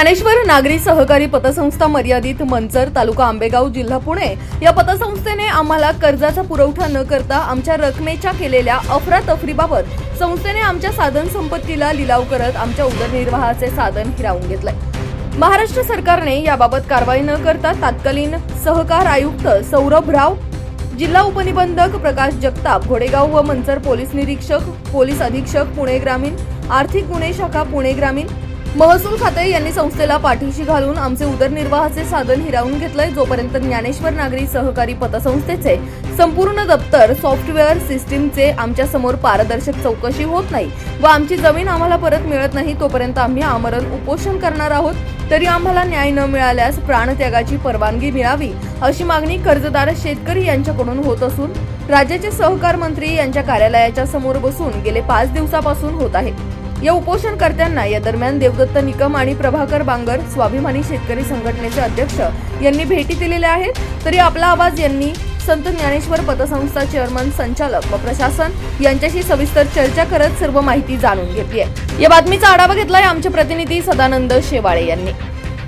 ज्ञानेश्वर नागरी सहकारी पतसंस्था मर्यादित मंचर तालुका आंबेगाव जिल्हा पुणे. या पतसंस्थेने आम्हाला कर्जाचा पुरवठा न करता आमच्या रकमेच्या केलेल्या अफरातफरीबाबत संस्थेने आमच्या साधन संपत्तीला लिलाव करत आमच्या उदरनिर्वाहाचे साधन हिरावून घेतलंय. महाराष्ट्र सरकारने याबाबत कारवाई न करता तात्कालीन सहकार आयुक्त सौरभ राव जिल्हा उपनिबंधक प्रकाश जगताप घोडेगाव व मंचर पोलीस निरीक्षक पोलीस अधीक्षक पुणे ग्रामीण आर्थिक गुन्हे शाखा पुणे ग्रामीण महसूल खाते यांनी संस्थेला पाठीशी घालून आमचे उदरनिर्वाहाचे साधन हिरावून घेतलंय जोपर्यंत ज्ञानेश्वर नागरी सहकारी पतसंस्थेचे संपूर्ण दप्तर सॉफ्टवेअर सिस्टीमचे आमच्यासमोर पारदर्शक चौकशी होत नाही व आमची जमीन आम्हाला परत मिळत नाही तोपर्यंत आम्ही आमरण उपोषण करणार आहोत. तरी आम्हाला न्याय न मिळाल्यास प्राणत्यागाची परवानगी मिळावी अशी मागणी कर्जदार शेतकरी यांच्याकडून होत असून राज्याचे सहकार मंत्री यांच्या कार्यालयाच्या समोर बसून गेले पाच दिवसापासून होत आहे. या उपोषणकर्त्यांना या दरम्यान देवदत्त निकम आणि प्रभाकर बांगर स्वाभिमानी शेतकरी संघटनेचे अध्यक्ष यांनी भेटी दिलेल्या आहेत. तरी आपला आवाज यांनी संत ज्ञानेश्वर पतसंस्था चेअरमन संचालक व प्रशासन यांच्याशी सविस्तर चर्चा करत सर्व माहिती जाणून घेतली आहे. या बातमीचा आढावा घेतलाय आमचे प्रतिनिधी सदानंद शेवाळे यांनी.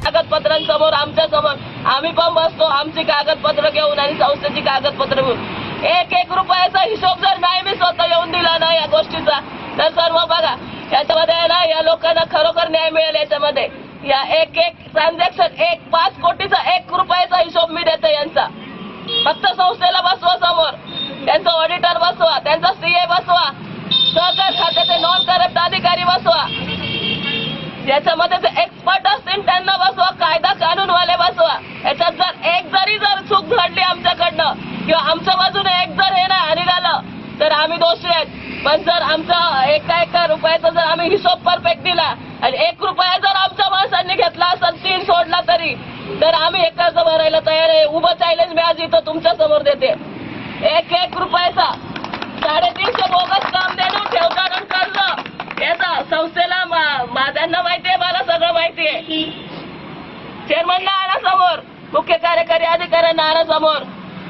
कागदपत्रांसमोर आमच्यासमोर आम्ही पण बसतो. आमची कागदपत्र घेऊन आणि संस्थेची कागदपत्र घेऊन. एक एक रुपयाचा हिशोब जर नाही मी स्वतः येऊन दिला ना या गोष्टीचा तर सर्व बघा याच्यामध्ये आहे ना या लोकांना खरोखर न्याय मिळेल याच्यामध्ये या एक एक ट्रान्झॅक्शन एक पाच कोटीचा एक रुपयाचा हिशोब मी देते यांचा फक्त संस्थेला बसवा समोर त्यांचा ऑडिटर बसवा त्यांचा सीए बसवा सहकार खात्याचे नॉन करप्ट अधिकारी बसवा ज्याच्यामध्ये जे एक्सपर्ट असतील त्यांना बसवा कायदा कानूनवाले बसवा याच्यात जर एक जरी जर चूक घडली आमच्याकडनं किंवा आमच्या बाजूने एक जर हे नाही निघालं तर आम्ही दोषी आहेत पण जर आमचा एका एका रुपयाचा जर आम्ही हिशोब परफेक्ट दिला आणि एक रुपया जर आमच्या माणसांनी घेतला असेल तीन सोडला तरी तर आम्ही एक कर्ज भरायला तयार आहे उभं चॅलेंज मी आज इथं तुमच्यासमोर देते एक एक रुपयाचा साडेतीनशे बोगस काम देणं ठेवताना कर्ज याचा संस्थेला मा- माझ्यांना माहिती आहे मला माहिती आहे आणा समोर. मुख्य कार्यकारी अधिकाऱ्यांना आणा समोर.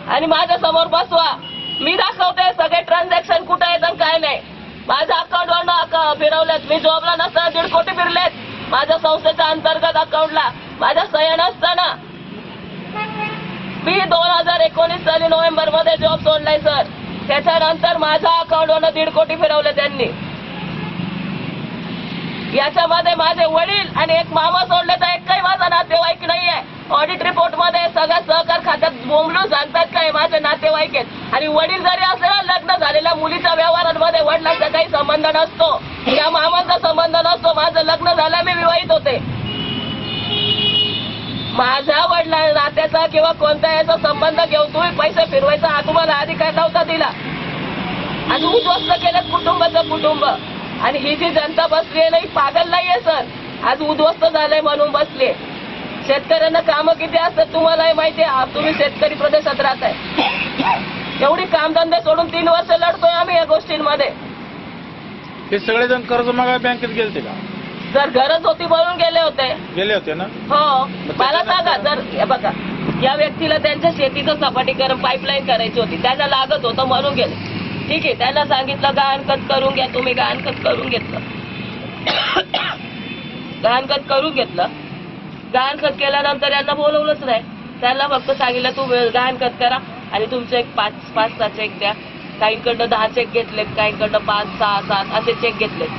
आणि माझ्यासमोर बसवा. मी दाखवते सगळे ट्रान्झॅक्शन कुठे आहेत आणि काय नाही. माझ्या अकाउंटवर फिरवलेत मी जॉबला नसताना दीड कोटी फिरलेत. माझ्या संस्थेच्या अंतर्गत अकाउंटला माझ्या सह्या नसताना. मी दोन हजार एकोणीस साली नोव्हेंबरमध्ये जॉब सोडलाय सर त्याच्यानंतर माझ्या अकाउंटवर दीड कोटी फिरवले त्यांनी. याच्यामध्ये माझे वडील आणि एक मामा सोडले तर काही माझा नातेवाईक नाहीये. ऑडिट रिपोर्टमध्ये सगळ्या सहकार खात्यात बोंबलून सांगतात काय माझे नातेवाईक आहेत? आणि वडील जरी असेल लग्न झालेल्या मुलीच्या व्यवहारांमध्ये वडिलांचा काही संबंध नसतो. या मामांचा संबंध नसतो. माझं लग्न झालं मी विवाहित होते. माझ्या वडिला नात्याचा किंवा कोणत्या याचा संबंध घेऊन तुम्ही पैसे फिरवायचा हा तुम्हाला अधिकार नव्हता दिला. आणि उद्ध्वस्त केलं कुटुंबाचं कुटुंब. आणि ही जी जनता बसली आहे नाही पागल नाहीये सर. आज उद्ध्वस्त झालंय म्हणून बसले शेतकऱ्यांना कामं किती असतात तुम्हालाही माहिती आहे? तुम्ही शेतकरी प्रदेशात राहताय. एवढी कामधंदे सोडून तीन वर्ष लढतोय आम्ही या गोष्टींमध्ये. हे सगळेजण कर्ज मागा बँकेत गेलते का? जर गरज होती म्हणून गेले होते. गेले होते ना? हो. मला सांगा जर हे बघा या व्यक्तीला त्यांच्या शेतीचं सपाटीकरण पाईपलाईन करायची होती त्यांना लागत होतं म्हणून गेले. ठीक आहे त्यांना सांगितलं गहाणखत करून घ्या तुम्ही गहाणखत करून घेतलं. गहाणखत करून घेतलं. गहाणखत केल्यानंतर यांना बोलवलंच नाही. त्यांना फक्त सांगितलं तू वेळ गहाणखत करा आणि तुमचे एक पाच पाच सहा चेक द्या. काहींकडनं दहा चेक घेतलेत काहींकडनं पाच सहा सात असे चेक घेतलेत.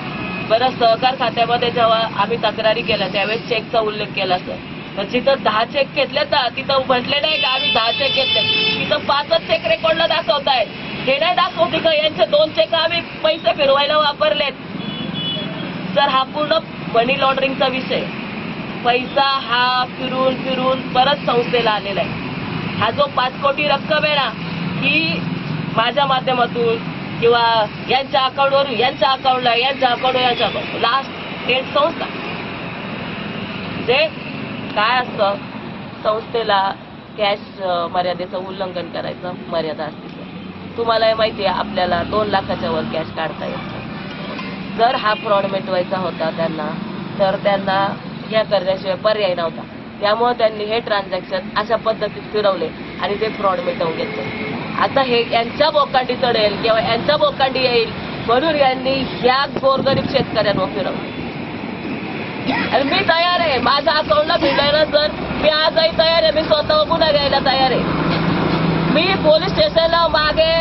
बरं सहकार खात्यामध्ये जेव्हा आम्ही तक्रारी केल्या त्यावेळेस चेकचा उल्लेख केला सर तर जिथं दहा चेक घेतले ना तिथं म्हटले नाही का? आम्ही दहा चेक घेतले. तिथं पाचच चेक रेकॉर्डला दाखवत आहे हे नाही दाखवते का यांचे दोन चेक आम्ही पैसे फिरवायला वापरलेत. तर हा पूर्ण मनी लॉन्ड्रिंगचा विषय. पैसा हा फिरून फिरून परत संस्थेला आलेला आहे. हा जो पाच कोटी रक्कम आहे ना ही माझ्या माध्यमातून किंवा यांच्या अकाउंटवर यांच्या अकाउंटला यांच्या अकाउंटवर यांच्या अकाउंट लास्ट डेट संस्था. जे काय असतं? संस्थेला कॅश मर्यादेचं उल्लंघन करायचं मर्यादा असते तुम्हाला हे माहिती आहे आपल्याला दोन लाखाच्या वर कॅश काढता येतं. जर हा फ्रॉड मिटवायचा होता त्यांना तर त्यांना ह्या करण्याशिवाय पर्याय नव्हता. त्यामुळे त्यांनी हे ट्रान्झॅक्शन अशा पद्धतीत फिरवले आणि ते फ्रॉड मिटवून घेतले. आता हे यांच्या बोकांडी चढेल किंवा यांच्या बोकांडी येईल म्हणून यांनी ह्या गोरगरीब शेतकऱ्यांवर फिरवलं. आणि मी तयार आहे माझा अकाउंट मी आजही तयार आहे मी स्वतः गुन्हा घ्यायला तयार आहे. मी पोलीस स्टेशनला मागे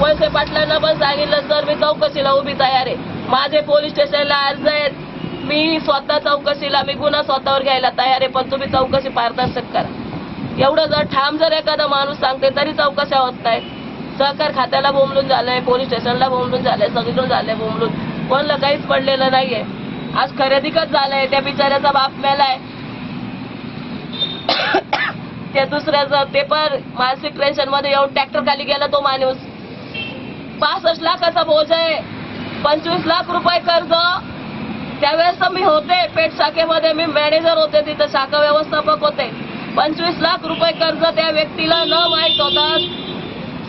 वळसे पाटलांना पण सांगितलं तर मी चौकशीला उभी तयार आहे. माझे पोलीस स्टेशनला अर्ज आहेत. मी स्वतः चौकशीला मी गुन्हा स्वतःवर घ्यायला तयार आहे पण तुम्ही चौकशी पारदर्शक करा. एवढं जर ठाम जर एखादा माणूस सांगते तरी चौकशा होत नाहीत सहकार खात्याला बोंबलून झालंय पोलीस स्टेशनला बोंबलून झालंय सगळीकडून झालंय बोंबलून. कोणला काहीच पडलेलं नाहीये. आज खरेदीकच झालंय त्या बिचाऱ्याचा बाप मेलाय. त्या दुसऱ्याचं ते पण मानसिक टेन्शनमध्ये येऊन ट्रॅक्टर खाली गेला तो माणूस. पासष्ट लाखाचा बोज आहे. पंचवीस लाख रुपये कर्ज. त्यावेळेस मी होते. पेट शाखेमध्ये मी मॅनेजर होते. तिथे शाखा व्यवस्थापक होते. पंचवीस लाख रुपये कर्ज त्या व्यक्तीला न माहीत होता.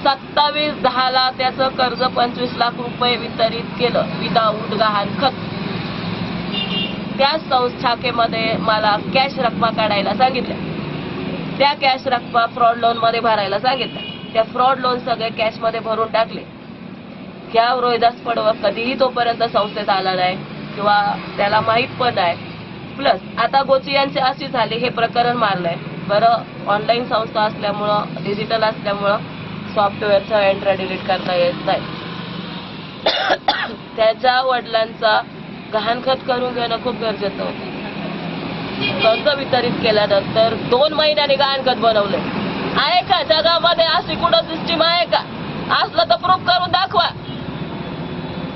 सत्तावीस दहाला त्याचं कर्ज पंचवीस लाख रुपये वितरित केलं. विदाऊट गहाण खत. त्या संस्थाकेमध्ये मला कॅश रक्कमा काढायला सांगितल्या त्या कॅश रक्कम फ्रॉड लोनमध्ये भरायला सांगितलं. त्या फ्रॉड लोन सगळे कॅशमध्ये भरून टाकले. त्या रोहिदास पडव कधीही तोपर्यंत संस्थेत आला नाही किंवा त्याला माहीत पण नाही. प्लस आता गोची यांचे अशी झाले हे प्रकरण मारलंय. बरं ऑनलाईन संस्था असल्यामुळं डिजिटल असल्यामुळं सॉफ्टवेअरचा एंट्रा डिलीट करता येत नाही. त्याच्या वडिलांचा गहाणखत करून घेणं खूप गरजेचं होतं. कर्ज वितरित केल्यानंतर दोन महिन्याने गहाणखत बनवले. आहे का जगामध्ये अशी कुठं सिस्टीम आहे का? असलं तर प्रूफ करून दाखवा.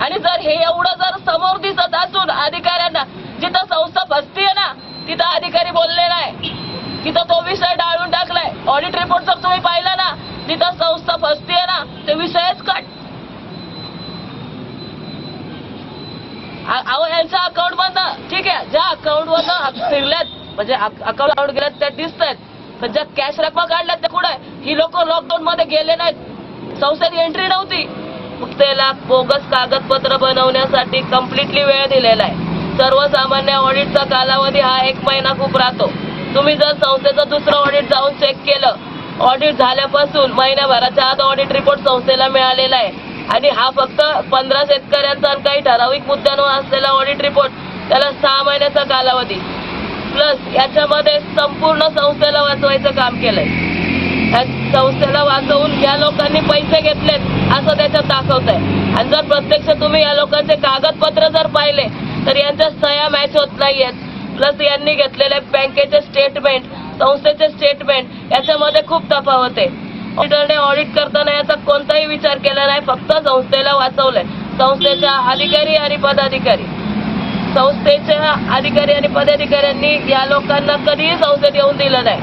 आणि जर हे एवढं जर समोर दिसत असून अधिकाऱ्यांना जिथं संस्था फसतीये ना तिथं अधिकारी बोलले नाही. तिथं तो विषय डाळून टाकलाय. ऑडिट रिपोर्ट जर तुम्ही पाहिला ना जिथं संस्था फसतीये ना ते विषयच कट. अहो यांचं अकाउंट बंद. ठीक आहे ज्या अकाउंट मधनं फिरल्यात म्हणजे अकाउंट गेल्यात त्या दिसत आहेत पण ज्या कॅश रकमा काढल्यात त्या कुठे ही लोक लॉकडाऊन मध्ये गेले नाहीत. संस्थेत एंट्री नव्हती. मग त्याला बोगस कागदपत्र बनवण्यासाठी कम्प्लिटली वेळ दिलेला आहे. सर्वसामान्य ऑडिटचा कालावधी हा एक महिना खूप राहतो. तुम्ही जर संस्थेचं दुसरं ऑडिट जाऊन चेक केलं ऑडिट झाल्यापासून महिन्याभराच्या आत ऑडिट रिपोर्ट संस्थेला मिळालेला आहे. आणि हा फक्त पंधरा शेतकऱ्यांचा आणि काही ठराविक मुद्द्यांवर असलेला ऑडिट रिपोर्ट त्याला सहा महिन्याचा कालावधी. प्लस याच्यामध्ये संपूर्ण संस्थेला वाचवायचं काम केलंय. या संस्थेला वाचवून या लोकांनी पैसे घेतलेत असं त्याच्यात दाखवत आहे आणि जर प्रत्यक्ष तुम्ही या लोकांचे कागदपत्र जर पाहिले तर यांच्या सह्या मॅच होत नाहीयेत. प्लस यांनी घेतलेले बँकेचे स्टेटमेंट संस्थेचे स्टेटमेंट याच्यामध्ये खूप तफावत आहे. ऑडिटरने ऑडिट करताना याचा कोणताही विचार केला नाही फक्त संस्थेला वाचवलंय. संस्थेच्या अधिकारी आणि पदाधिकारी. संस्थेच्या अधिकारी आणि पदाधिकाऱ्यांनी या लोकांना कधीही संस्थेत येऊन दिलं नाही.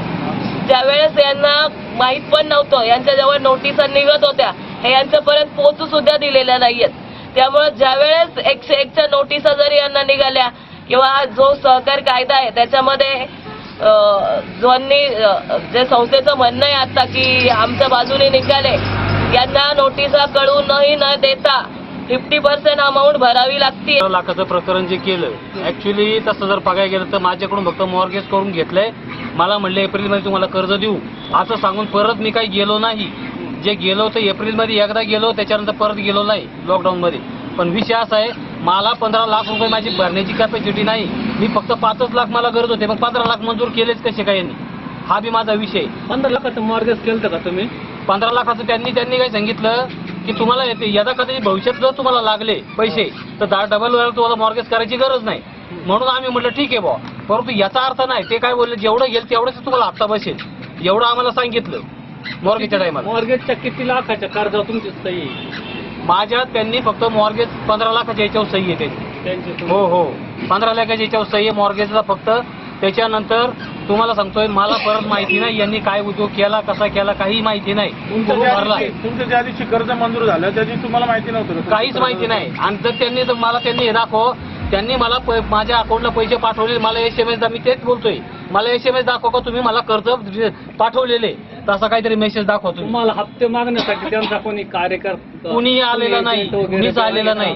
ज्यावेळेस यांना माहीत पण नव्हतं. यांच्याजवळ नोटिसा निघत होत्या. हे यांच्यापर्यंत पोहोचू सुद्धा दिलेल्या नाहीयेत. त्यामुळे ज्यावेळेस एकशे एकच्या नोटिसा जरी यांना निघाल्या किंवा जो सहकार कायदा आहे त्याच्यामध्ये अं, ज्यांनी जे संस्थेचं म्हणणं आहे आता की आमच्या बाजूने निघाले यांना नोटिसा कळूनही न देता फिफ्टी पर्सेंट अमाऊंट भरावी लागते लाखाचं प्रकरण जे केलं ऍक्च्युली तसं जर बघायला गेलं तर माझ्याकडून फक्त मॉर्गेज करून घेतलंय. मला म्हणलं एप्रिलमध्ये तुम्हाला कर्ज देऊ. असं सांगून परत मी काही गेलो नाही. जे गेलो ते एप्रिलमध्ये एकदा गेलो त्याच्यानंतर परत गेलो नाही लॉकडाऊनमध्ये पण विषय असा आहे मला पंधरा लाख रुपये माझी भरण्याची कॅपॅसिटी नाही. मी फक्त पाचच लाख मला गरज होते मग पंधरा लाख मंजूर केलेच कसे काय यांनी? हा बी माझा विषय. पंधरा लाखाचं मॉर्गेज केलं का तुम्ही? पंधरा लाखाचं त्यांनी त्यांनी काय सांगितलं की तुम्हाला येते यदा कधी भविष्यात जर तुम्हाला लागले पैसे तर दहा डबल वेळा तुम्हाला मॉर्गेज करायची गरज नाही. म्हणून आम्ही म्हटलं ठीक आहे बुवा. परंतु याचा अर्थ नाही ते काय बोलले जेवढं गेल तेवढंच तुम्हाला हप्ता बसेल. एवढं आम्हाला सांगितलं मॉर्गेजच्या टायमाला मॉर्गेजच्या किती लाखाच्या कर्जावर तुमची सही आहे? माझ्या त्यांनी फक्त मॉर्गेज पंधरा लाखाच्या याच्यावर सही येते त्यांची. हो हो. पंधरा लाखाच्या याच्यावर सही आहे मॉर्गेजला फक्त. त्याच्यानंतर तुम्हाला सांगतोय मला परत माहिती नाही यांनी काय उद्योग केला कसा केला काही माहिती नाही. दिवशी- तुमचं ज्या दिवशी कर्ज मंजूर झालं त्या दिवशी तुम्हाला माहिती नव्हतं? काहीच माहिती नाही. आणि जर त्यांनी जर मला त्यांनी हे दाखव त्यांनी मला माझ्या अकाउंटला पैसे पाठवले मला एस एम एस मी तेच बोलतोय. मला एस एम एस दाखव का तुम्ही मला कर्ज पाठवलेले? तसा काहीतरी मेसेज दाखव तुम्ही. तुम्हाला हप्ते मागण्यासाठी त्यांचा कोणी कार्यकर्ता कुणीही आलेला नाही. कुणीच आलेला नाही.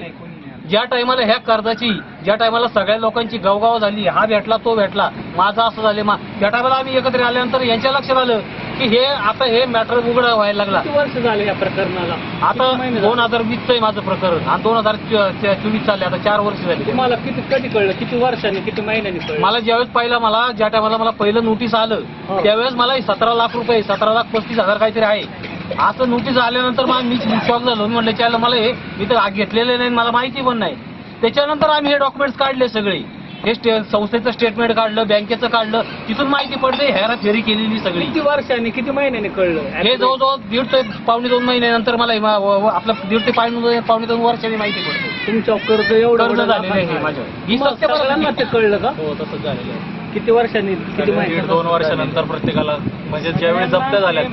ज्या टायमाला ह्या कर्जाची ज्या टायमाला सगळ्या लोकांची गवगाव झाली हा भेटला तो भेटला माझा असं झाले मा त्या टायमाला आम्ही एकत्र आल्यानंतर यांच्या लक्षात आलं की हे आता हे मॅटर उघड व्हायला लागला. वर्ष झाले या प्रकरणाला? आता दोन? हजार वीसच आहे माझं प्रकरण आणि दोन हजार चोवीस चालले आता चार वर्ष झाली. तुम्हाला किती कधी कळलं? किती वर्षांनी किती महिन्यांनी मला ज्यावेळेस पहिला मला ज्या टायमाला मला पहिलं नोटीस आलं हो. त्यावेळेस मला सतरा लाख रुपये सतरा लाख पस्तीस हजार काहीतरी आहे. असं नोटीस आल्यानंतर मला मी शॉक झालो. मी म्हणलं त्याला मला हे मी तर घेतलेले नाही मला माहिती पण नाही. त्याच्यानंतर आम्ही हे डॉक्युमेंट्स काढले सगळे. हे स्टे संस्थेचं स्टेटमेंट काढलं बँकेचं काढलं. तिथून माहिती पडते हेरा फेरी केलेली सगळी. किती वर्षांनी किती महिन्यांनी कळलं? हे जवळजवळ दीड ते पावणे दोन महिन्यानंतर मला हे मा- व- व- आपलं दीड ते पावणे पावणे दोन वर्षांनी माहिती पडते. तुमच्या कर्ज एवढं कर्ज एवढं झालेलं आहे मग. सगळ्यांना ते कळलं का? हो तसंच झालेलं आहे. किती वर्षांनी किती दीड महिन्यांनी दोन वर्षानंतर प्रत्येकाला म्हणजे ज्यावेळी जप्त्या झाल्या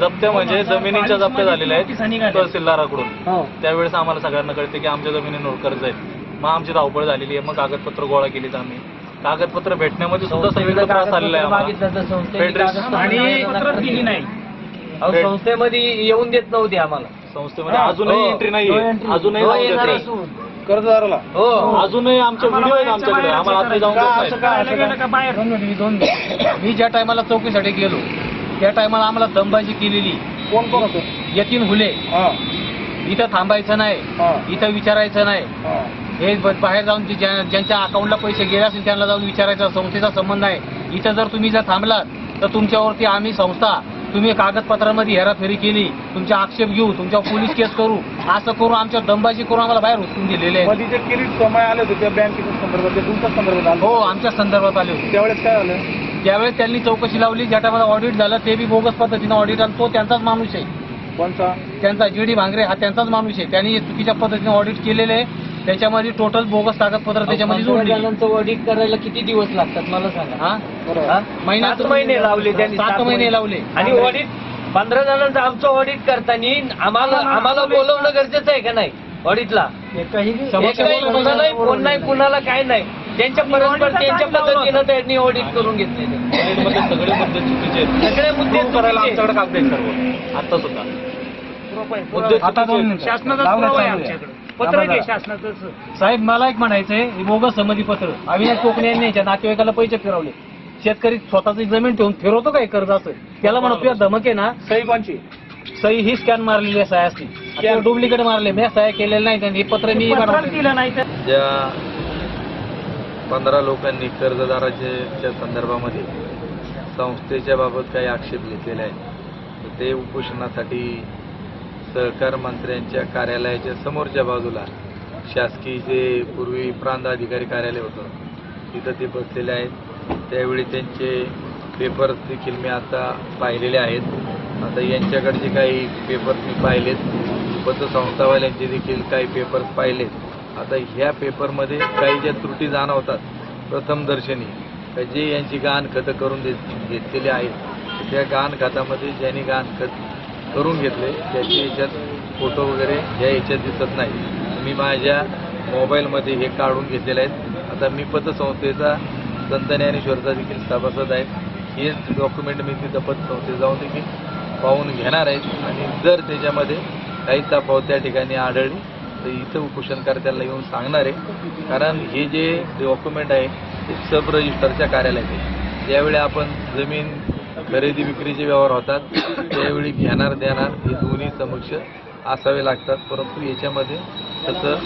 जप्त्या म्हणजे जमिनीच्या जप्त्या झालेल्या आहेत तहसीलदाराकडून. हो. त्यावेळेस आम्हाला सगळ्यांना कळते की आमच्या जमिनीवर कर्ज आहे मग आमची धावपळ झालेली आहे. मग कागदपत्र गोळा केलीत आम्ही. कागदपत्र भेटण्यामध्ये सुद्धा सगळीकडे त्रास आलेला आहे फेडरेशन संस्थेमध्ये येऊन देत नव्हते आम्हाला. संस्थेमध्ये अजूनही हो. एंट्री नाहीये. अजूनही हो, नाही. असून. कर्जदाराला? हो. अजून आमचे व्हिडिओ आहेत आमच्याकडे. आम्हाला आता जाऊन मिनिट. मी ज्या टायमाला चौकीसाठी गेलो त्या टायमाला आम्हाला दमबाजी केलेली. कोण कोण होतं? यतीन हुले. हा. इथं थांबायचं नाही. इथं विचारायचं नाही. हा. हे ब- बाहेर जाऊन जे- ज्या- ज्यांच्या अकाउंटला पैसे गेले असतील त्यांना जाऊन विचारायचा. संस्थेचा संबंध आहे. इथं जर तुम्ही जर थांबलात तर तुमच्यावरती आम्ही संस्था तुम्ही कागदपत्रामध्ये हेराफेरी केली. तुमचे आक्षेप घेऊ तुमच्यावर पोलीस केस करू. असं करून आमच्या दमबाजी करून आम्हाला बाहेर उचलून दिलेले आहे मध्ये जे किरीट समय आले होते त्या बँकेच्या संदर्भात ते तुमच्या संदर्भात आले हो आमच्या संदर्भात आले होते. त्यावेळेस काय झालं? त्यावेळेस त्यांनी चौकशी लावली ज्या टायमाला ऑडिट झालं ते बी बोगस पद्धतीनं ऑडिट आणि तो त्यांचाच माणूस आहे. कोणचा त्यांचा जी डी भांगरे हा त्यांचाच माणूस आहे. त्यांनी चुकीच्या पद्धतीने ऑडिट केलेले आहे. त्याच्यामध्ये टोटल बोगस कागदपत्र त्याच्यामध्ये जोडली ऑडिट करायला किती दिवस लागतात मला सांगा. हा? हा? सात महिने लावले त्यांनी सात महिने लावले. आणि ऑडिट पंधरा जणांचं आमचं ऑडिट करताना आम्हाला आम्हाला बोलवणं गरजेचं आहे का नाही? ऑडिटला एकही कुणालाही फोन नाही कुणाला काय नाही. त्यांच्या परस्पर त्यांच्या पद्धतीनं त्यांनी ऑडिट करून घेतलेले मध्ये सगळे मुद्दे चुकीचे आहेत सगळे मुद्दे Prove करायला चुकीचे. आमच्याकडे कागद आहेत सर्व. आता सुद्धा. मुद्दे आता दोन चुकीचे मिनिटं. शासनाचा लावण्यात पुरावा आहे चालू आहे. आमच्याकडे पत्र आम्हाला- घे शासनाचं साहेब मला एक म्हणायचंय. हे बोगस संमतीपत्र. अविनाश कोकणे यांनी याच्या नातेवाईकाला पैसे फिरवले. शेतकरी स्वतःची जमीन ठेवून फिरवतो काय कर्ज असं? त्याला म्हणत तुझ्या धमक आहे ना सही कोणची सही ही स्कॅन मारलेली आहे सह्या असती डुप्लिकेट मारले. मी सह्या केलेल्या नाही त्यांनी हे पत्र मी पत्र बनवलं. दिलं नाही. तर ज्या पंधरा लोकांनी कर्जदाराच्या संदर्भामध्ये संस्थेच्या बाबत काही आक्षेप घेतलेले आहेत. ते उपोषणासाठी सहकार मंत्र्यांच्या कार्यालयाच्या समोरच्या बाजूला शासकीय जे पूर्वी प्रांत अधिकारी कार्यालय होतं तिथं ते बसलेले आहेत. त्यावेळी त्यांचे पेपर्स देखील मी आता पाहिलेले आहेत. आता यांच्याकडचे काही पेपर्स मी पाहिलेत. पतसंस्थावाल्यांचे देखील काही पेपर्स पाहिलेत. आता ह्या पेपरमध्ये काही ज्या त्रुटी जाणवतात प्रथमदर्शनी का जे यांची गहाणखतं करून देत घेतलेली आहेत त्या गहाणखात्यामध्ये ज्यांनी गहाणखत करून घेतले त्याचे याच्यात फोटो वगैरे या याच्यात दिसत नाही. मी माझ्या मोबाईलमध्ये हे काढून घेतलेले आहेत. आता मी पतसंस्थेचा संत ज्ञानेश्वरचा देखील सभासद आहे. हेच डॉक्युमेंट मी तिथं पतसंस्थेत जाऊन देखील पाहून घेणार आहेत आणि जर त्याच्यामध्ये काही तफावत त्या ठिकाणी आढळली तर इथं उपोषणकर्त्याला येऊन सांगणार आहे. कारण हे जे डॉक्युमेंट आहे ते सब रजिस्टरच्या कार्यालयात आहे. ज्यावेळी आपण जमीन खरेदी विक्रीचे व्यवहार होतात. त्यावेळी घेणार देणार हे दोन्ही समक्ष असावे लागतात. परंतु याच्यामध्ये तसं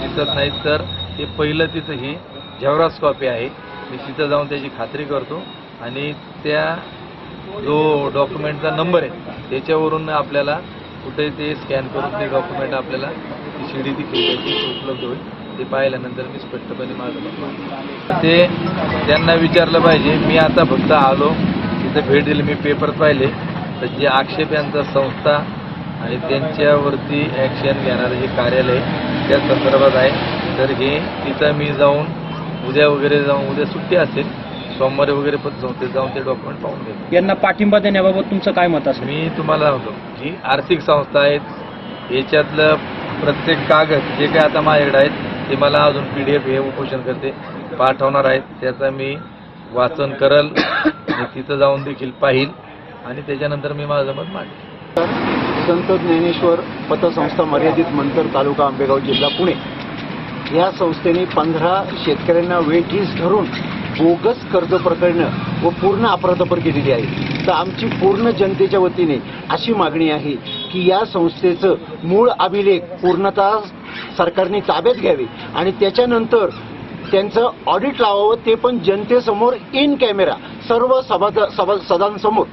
दिसत नाही. तर ते पहिलं तिथं ही झेरॉक्स कॉपी आहे. मी तिथं जाऊन त्याची खात्री करतो. आणि त्या जो डॉक्युमेंटचा नंबर आहे त्याच्यावरून आपल्याला कुठे ते स्कॅन करून ते डॉक्युमेंट आपल्याला ती शिडी देखील त्याची उपलब्ध होईल. ते पाहिल्यानंतर मी स्पष्टपणे माझं. ते त्यांना विचारलं पाहिजे मी आता फक्त आलो तिथं भेट दिली मी पेपर पाहिले. तर जे आक्षेप यांचा संस्था आणि त्यांच्यावरती ॲक्शन घेणारं जे कार्यालय त्या संदर्भात आहे. तर हे तिथं मी जाऊन उद्या वगैरे जाऊन उद्या सुट्टी असेल सोमवारी वगैरे पण संस्थेत जाऊन ते डॉक्युमेंट पाहून घेतो. यांना पाठिंबा देण्याबाबत तुमचं काय मत असेल? मी तुम्हाला सांगतो जी आर्थिक संस्था आहेत याच्यातलं प्रत्येक कागद जे काय आता माझ्याकडे आहेत ते मला अजून पी डी एफ हे उपोषण करते पाठवणार आहेत. त्याचा मी वाचन करल आणि तिथं जाऊन देखील पाहिल आणि त्याच्यानंतर मी माझं मत मांडेल. संत ज्ञानेश्वर पतसंस्था मर्यादित मंतर तालुका आंबेगाव जिल्हा पुणे. या संस्थेने पंधरा शेतकऱ्यांना वेठीस धरून बोगस कर्ज प्रकरणं व पूर्ण अपराधपर केलेली आहे तर आमची पूर्ण जनतेच्या वतीने अशी मागणी आहे की या संस्थेचं मूळ अभिलेख पूर्णतः सरकारने ताब्यात घ्यावे आणि त्याच्यानंतर त्यांचं ऑडिट लावावं ते पण जनतेसमोर इन कॅमेरा सर्व सभा सदांसमोर.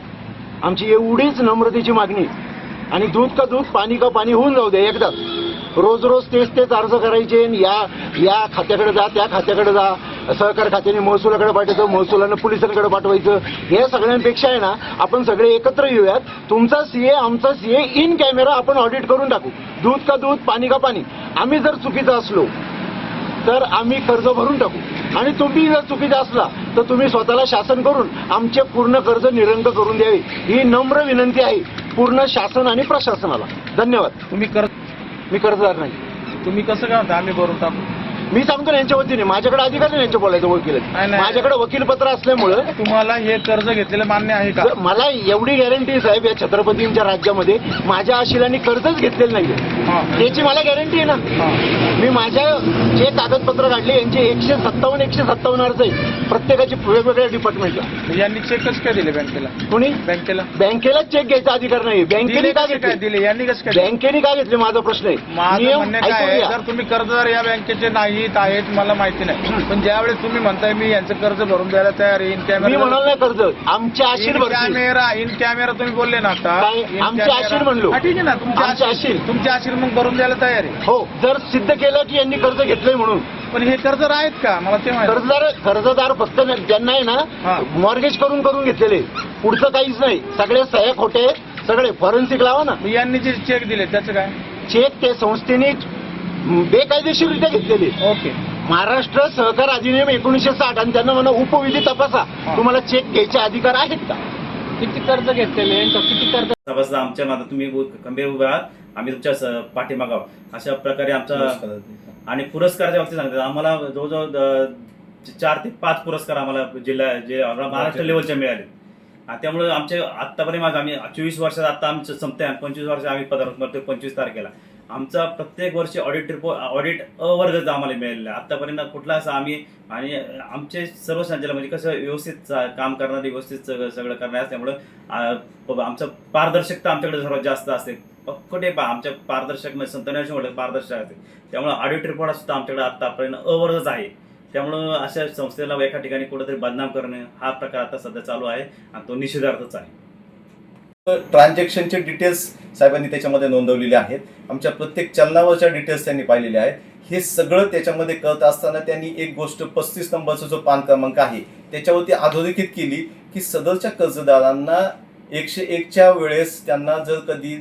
आमची एवढीच नम्रतेची मागणी. आणि दूध का दूध पाणी का पाणी होऊन जाऊ दे एकदाच रोज रोज तेच तेच अर्ज करायचे आणि या या खात्याकडे जा त्या खात्याकडे जा. सहकार खात्याने महसुलाकडे पाठवायचं महसुलानं पोलिसांकडे पाठवायचं. हे सगळ्यांपेक्षा आहे ना आपण सगळे एकत्र येऊयात. तुमचा सीए आमचा सीए इन कॅमेरा आपण ऑडिट करून टाकू. दूध का दूध पाणी का पाणी. आम्ही जर चुकीचं असलो तर आम्ही कर्ज भरून टाकू. आणि तुम्ही जर चुकीचा असला तर तुम्ही स्वतःला शासन करून आमचे पूर्ण कर्ज निरंक करून द्यावे. ही नम्र विनंती आहे पूर्ण शासन आणि प्रशासनाला. धन्यवाद. तुम्ही कर मी कर्जदार नाही. तुम्ही कसं काय म्हणता? आम्ही भरून टाकू. मी सांगतो ना यांच्या वतीने. माझ्याकडे अधिकार नाही यांच्या बोलायचं वकील. नाही, नाही. माझ्याकडे वकीलपत्र असल्यामुळं तुम्हाला हे कर्ज घेतलेलं मान्य आहे का? जर मला एवढी गॅरंटी साहेब या छत्रपतींच्या राज्यामध्ये माझ्या आशिलांनी कर्जच घेतलेलं नाहीये. हा. त्याची मला गॅरंटी आहे ना. हा. मी माझ्या जे कागदपत्र काढले यांचे एकशे सत्तावन्न एकशे सत्तावन्न अर्ज आहेत. प्रत्येकाचे वेगवेगळ्या डिपार्टमेंटला यांनी चेक कसं काय दिले बँकेला? कोणी? बँकेला. बँकेला चेक घ्यायचा अधिकार नाही बँकेने दिले का कसे काय घेतले? दिले? यांनी कसं काय दिले? बँकेने का घेतले? माझा प्रश्न आहे. माझं नियम म्हणणं काय ऐकून आहे? घ्या. जर तुम्ही कर्जदार या बँकेचे नाहीत आहेत मला माहिती नाही. पण ज्यावेळेस तुम्ही म्हणताय मी यांचं कर्ज भरून द्यायला तयार इन मी कॅमेरा म्हणाल नाही कर्ज. आमच्या आशीर इन भरतील कॅमेरा इन कॅमेरा तुम्ही बोलले ना आता. काय? इन आमचे कॅमेरा- आशीर म्हणलो. हा, ठीक आहे ना तुमचे आमचे आशीर आशीर. तुमचे आशीर मग भरून द्यायला तयार आहे. हो जर सिद्ध केलं की यांनी कर्ज घेतलंय म्हणून. पण हे कर्जदार आहेत का? मला ते माहिती कर्जदार कर्जदार फक्त न- ज्यांना आहे हा. ना मॉर्गेज करून करून घेतलेले. पुढचं काहीच नाही. सगळे सह्या खोटे. सगळे फॉरेन्सिक लावा ना. यांनी जे चेक दिले त्याचं काय? चेक ते संस्थेने बेकायदेशीररित्या घेतलेले. ओके. महाराष्ट्र सहकार अधिनियम एकोणीशे साठ आणि त्यांना म्हणा उपविधी तपासा. तुम्हाला चेक घ्यायचे अधिकार आहेत का? किती कर्ज घेतलेले किती कर्ज सभासद आमच्या मागे तुम्ही खंबीर उभे आहात. आम्ही तुमच्या पाठीमागाव अशा प्रकारे आमचा आणि पुरस्काराच्या बाबतीत सांगतात आम्हाला जवळजवळ चार ते पाच पुरस्कार आम्हाला जिल्हा जे महाराष्ट्र लेवलचे. मिळाले. आणि त्यामुळे आमचे आत्तापर्यंत माझं आम्ही चोवीस वर्षात आता आमचं संपते आणि पंचवीस वर्ष आम्ही करतो पंचवीस तारखेला. आमचा प्रत्येक वर्षी ऑडिट रिपोर्ट ऑडिट अवर्गच आम्हाला मिळालेला आहे. आत्तापर्यंत कुठला असं आम्ही आणि आमचे सर्व संचालक म्हणजे कसं व्यवस्थित चा- काम करणारे व्यवस्थित सगळं सगळं असल्यामुळं आमचं पारदर्शकता आमच्याकडे सर्वात जास्त असते. कुठे पा आमच्या पारदर्शक म्हणजे संतनाशी म्हटलं पारदर्शक असते. त्यामुळे ऑडिट रिपोर्ट सुद्धा आमच्याकडे आतापर्यंत अवर्गच आहे. त्यामुळं अशा संस्थेला एका ठिकाणी कुठेतरी बदनाम करणे हा प्रकार आता सध्या चालू आहे आणि तो निषेधार्थच आहे. ट्रान्झॅक्शनचे डिटेल्स साहेबांनी त्याच्यामध्ये नोंदवलेले आहेत. आमच्या प्रत्येक चलनावरच्या डिटेल्स त्यांनी पाहिलेले आहेत. हे सगळं त्याच्यामध्ये कळत असताना त्यांनी एक गोष्ट पस्तीस नंबरचा जो पान क्रमांक आहे त्याच्यावरती अधोरेखित केली की सदरच्या कर्जदारांना एकशे एकच्या वेळेस त्यांना जर कधी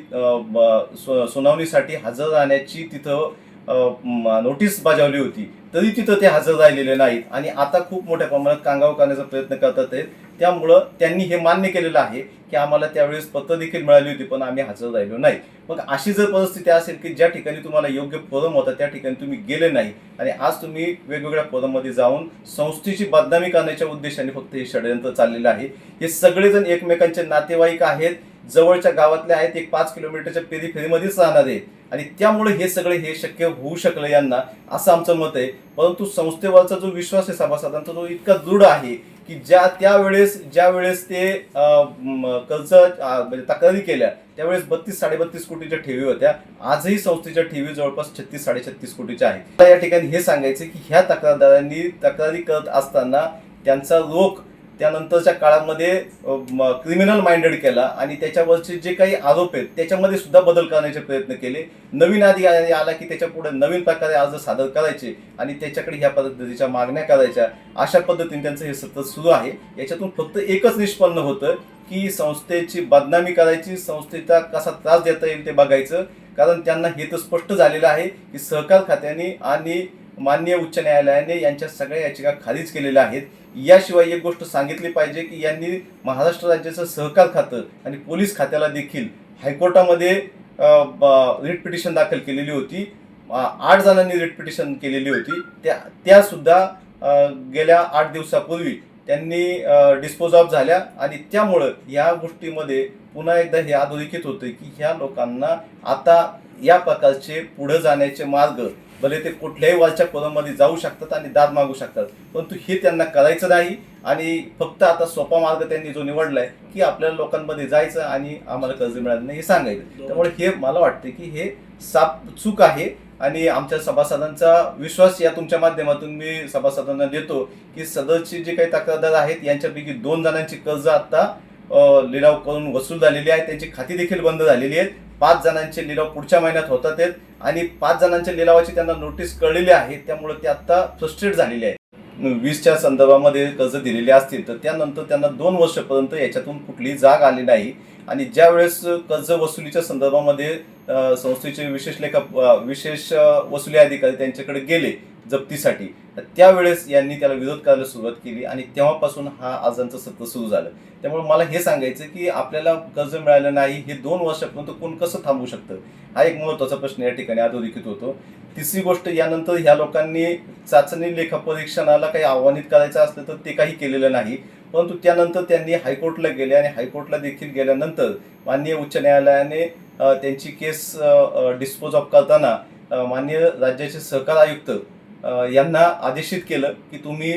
सुनावणीसाठी हजर राहण्याची तिथं नोटीस बजावली होती तरी तिथं ते हजर राहिलेले नाहीत. आणि आता खूप मोठ्या प्रमाणात कांगाव करण्याचा प्रयत्न करतात आहेत त्यामुळं त्यांनी हे मान्य केलेलं आहे की आम्हाला त्यावेळेस पत्र देखील मिळाली होती पण आम्ही हजर राहिलो नाही. मग अशी जर परिस्थिती असेल की ज्या ठिकाणी तुम्हाला योग्य फोरम होता त्या ठिकाणी तुम्ही गेले नाही आणि आज तुम्ही वेगवेगळ्या फोरममध्ये जाऊन संस्थेची बदनामी करण्याच्या उद्देशाने फक्त हे षडयंत्र चाललेलं आहे. हे सगळेजण एकमेकांचे नातेवाईक आहेत. जवळच्या गावातले आहेत एक पाच किलोमीटरच्या पेरीफेरीमध्येच राहणार. आहे आणि त्यामुळे हे सगळे हे शक्य होऊ शकलं यांना असं आमचं मत आहे. परंतु संस्थेवरचा जो विश्वास आहे सभासदांचा तो इतका दृढ आहे की ज्या त्यावेळेस ज्या वेळेस ते कर्ज म्हणजे तक्रारी केल्या त्यावेळेस बत्तीस साडेबत्तीस कोटीच्या ठेवी होत्या. आजही संस्थेच्या ठेवी जवळपास छत्तीस साडेछत्तीस कोटीच्या आहेत. या ठिकाणी हे सांगायचं की ह्या तक्रारदारांनी तक्रारी करत असताना त्यांचा रोख त्यानंतरच्या काळामध्ये क्रिमिनल माइंडेड केला आणि त्याच्यावरचे जे काही आरोप आहेत त्याच्यामध्ये सुद्धा बदल करण्याचे प्रयत्न केले. नवीन अधिकारी आला की त्याच्या पुढे नवीन प्रकारे अर्ज सादर करायचे आणि त्याच्याकडे ह्या पद्धतीच्या मागण्या करायच्या. अशा पद्धतीने त्यांचं हे सतत सुरू आहे. याच्यातून फक्त एकच निष्पन्न होतं की संस्थेची बदनामी करायची संस्थेचा कसा त्रास देता येईल ते बघायचं. कारण त्यांना हे तर स्पष्ट झालेलं आहे की सहकार खात्याने आणि माननीय उच्च न्यायालयाने यांच्या सगळ्या याचिका खारीज केलेल्या आहेत. याशिवाय एक गोष्ट सांगितली पाहिजे की यांनी महाराष्ट्र राज्याचं सहकार खातं आणि पोलीस खात्याला देखील हायकोर्टामध्ये रिट पिटिशन दाखल केलेली होती. आठ जणांनी रिट पिटिशन केलेली होती. त्या त्यासुद्धा गेल्या आठ दिवसापूर्वी त्यांनी डिस्पोज ऑफ झाल्या आणि त्यामुळं या गोष्टीमध्ये पुन्हा एकदा हे अधोरेखित होतं की ह्या लोकांना आता या प्रकारचे पुढे जाण्याचे मार्ग भले ते कुठल्याही वरच्या फोरममध्ये जाऊ शकतात आणि दाद मागू शकतात परंतु हे त्यांना करायचं नाही आणि फक्त आता सोपा मार्ग त्यांनी जो निवडलाय की आपल्याला लोकांमध्ये जायचं आणि आम्हाला कर्ज मिळालं नाही हे सांगायचं. त्यामुळे हे मला वाटते की हे साप चूक आहे आणि आमच्या सभासदांचा विश्वास या तुमच्या माध्यमातून मी सभासदांना देतो की सदरची जे काही तक्रारदार आहेत यांच्यापैकी दोन जणांची कर्ज आता लिलाव करून वसूल झालेली आहे. त्यांची खाती देखील बंद झालेली आहेत. पाच जणांचे लिलाव पुढच्या महिन्यात होतात आहेत. आणि पाच जणांच्या लिलावाची त्यांना नोटीस कळलेली आहे त्यामुळे ते आता फ्रस्ट्रेट झालेले आहेत वीसच्या संदर्भामध्ये कर्ज दिलेले असतील तर त्यानंतर त्यांना दोन वर्षापर्यंत याच्यातून कुठलीही जाग आली नाही. आणि ज्या वेळेस कर्ज वसुलीच्या संदर्भामध्ये संस्थेचे विशेष लेखा विशेष वसुली अधिकारी त्यांच्याकडे गेले जप्तीसाठी त्यावेळेस यांनी त्याला विरोध करायला सुरुवात केली आणि तेव्हापासून हा आजांचं सत्र सुरू झालं. त्यामुळे मला हे सांगायचं की आपल्याला कर्ज मिळालं नाही हे दोन वर्षापर्यंत कोण कसं थांबू शकतं? हा एक महत्त्वाचा प्रश्न या ठिकाणी अधोरेखित होतो. तिसरी गोष्ट यानंतर ह्या लोकांनी चाचणी लेखापरीक्षणाला काही आव्हानित करायचं असलं तर ते काही केलेलं नाही. परंतु त्यानंतर त्यांनी हायकोर्टला गेले आणि हायकोर्टला देखील गेल्यानंतर माननीय उच्च न्यायालयाने त्यांची केस डिस्पोज ऑफ करताना माननीय राज्याचे सहकार आयुक्त यांना आदेशित केलं की तुम्ही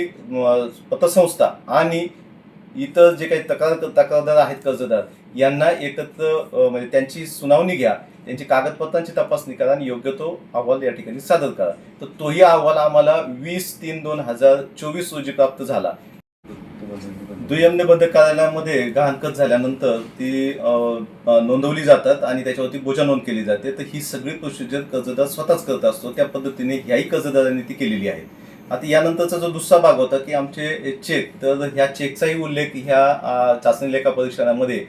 पतसंस्था आणि इतर जे काही तक्रार तक्रारदार आहेत कर्जदार यांना एकत्र म्हणजे त्यांची सुनावणी घ्या त्यांची कागदपत्रांची तपासणी करा आणि योग्य तो अहवाल या ठिकाणी सादर करा. तर तोही अहवाल आम्हाला वीस तीन दोन हजार चोवीस रोजी प्राप्त झाला. दुय्यमनेबद्ध कार्यालयामध्ये गहाणखत झाल्यानंतर ती नोंदवली जातात आणि त्याच्यावरती बोजा नोंद केली जाते. तर ही सगळी प्रोसिजर कर्जदार स्वतःच करत असतो. त्या पद्धतीने ह्याही कर्जदारांनी ती केलेली आहे. आता यानंतरचा जो दुसरा भाग होता की आमचे चेक तर ह्या चेकचाही उल्लेख ह्या चाचणी लेखा परीक्षणामध्ये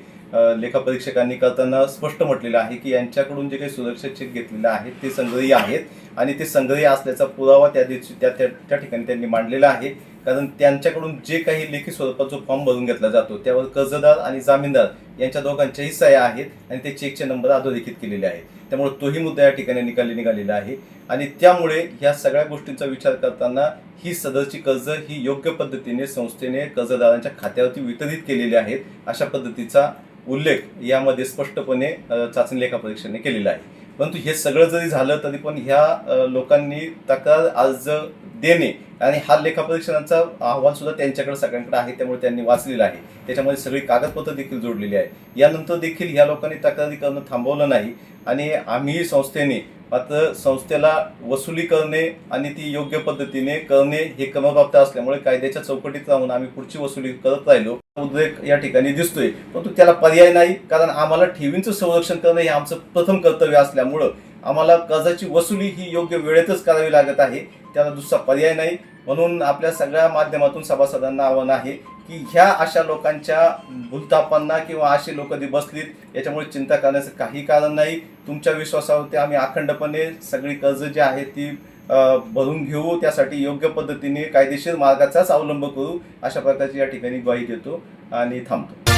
लेखापरीक्षकांनी करताना स्पष्ट म्हटलेलं आहे की यांच्याकडून जे काही सुरक्षा चेक घेतलेले आहेत ते संग्रही आहेत. आणि ते संग्रही असल्याचा पुरावा त्या दिवशी त्या त्या त्या ठिकाणी त्यांनी मांडलेला आहे. कारण त्यांच्याकडून जे काही लेखी स्वरूपात जो फॉर्म भरून घेतला जातो त्यावर कर्जदार आणि जामीनदार यांच्या दोघांच्याही सह्या आहेत आणि ते चेकचे नंबर अधोरेखित केलेले आहेत. त्यामुळे तोही मुद्दा या ठिकाणी निकाली निघालेला आहे. आणि त्यामुळे ह्या सगळ्या गोष्टींचा विचार करताना ही सदरची कर्ज ही योग्य पद्धतीने संस्थेने कर्जदारांच्या खात्यावरती वितरित केलेली आहेत अशा पद्धतीचा उल्लेख यामध्ये स्पष्टपणे चाचणी लेखा परीक्षेने केलेला आहे. परंतु हे सगळं जरी झालं तरी पण ह्या लोकांनी तक्रार अर्ज देणे आणि हा लेखापरीक्षणाचा अहवाल सुद्धा त्यांच्याकडे सगळ्यांकडे आहे त्यामुळे त्यांनी वाचलेला आहे. त्याच्यामध्ये सगळी कागदपत्र देखील जोडलेली आहे यानंतर देखील ह्या लोकांनी तक्रारी करणं थांबवलं नाही आणि आम्ही संस्थेने मात्र संस्थेला वसुली करणे आणि ती योग्य पद्धतीने करणे हे क्रमप्राप्त असल्यामुळे कायद्याच्या चौकटीत राहून आम्ही पुढची वसुली करत राहिलो. उद्रेक या ठिकाणी दिसतोय. परंतु त्याला पर्याय नाही कारण आम्हाला ठेवींचं संरक्षण करणं हे आमचं प्रथम कर्तव्य असल्यामुळं आम्हाला कर्जाची वसुली ही योग्य वेळेतच करावी लागत आहे. त्याला दुसरा पर्याय नाही. म्हणून आपल्या सगळ्या माध्यमातून सभासदांना आव्हान आहे की ह्या अशा लोकांच्या भूलतापांना किंवा अशी लोक जी बसलीत याच्यामुळे चिंता करण्याचं काही कारण नाही. तुमच्या विश्वासावरती आम्ही अखंडपणे सगळी कर्ज जी आहे ती भरून घेऊ. त्यासाठी योग्य पद्धतीने कायदेशीर मार्गाचाच अवलंब करू. अशा प्रकारची या ठिकाणी ग्वाही देतो आणि थांबतो.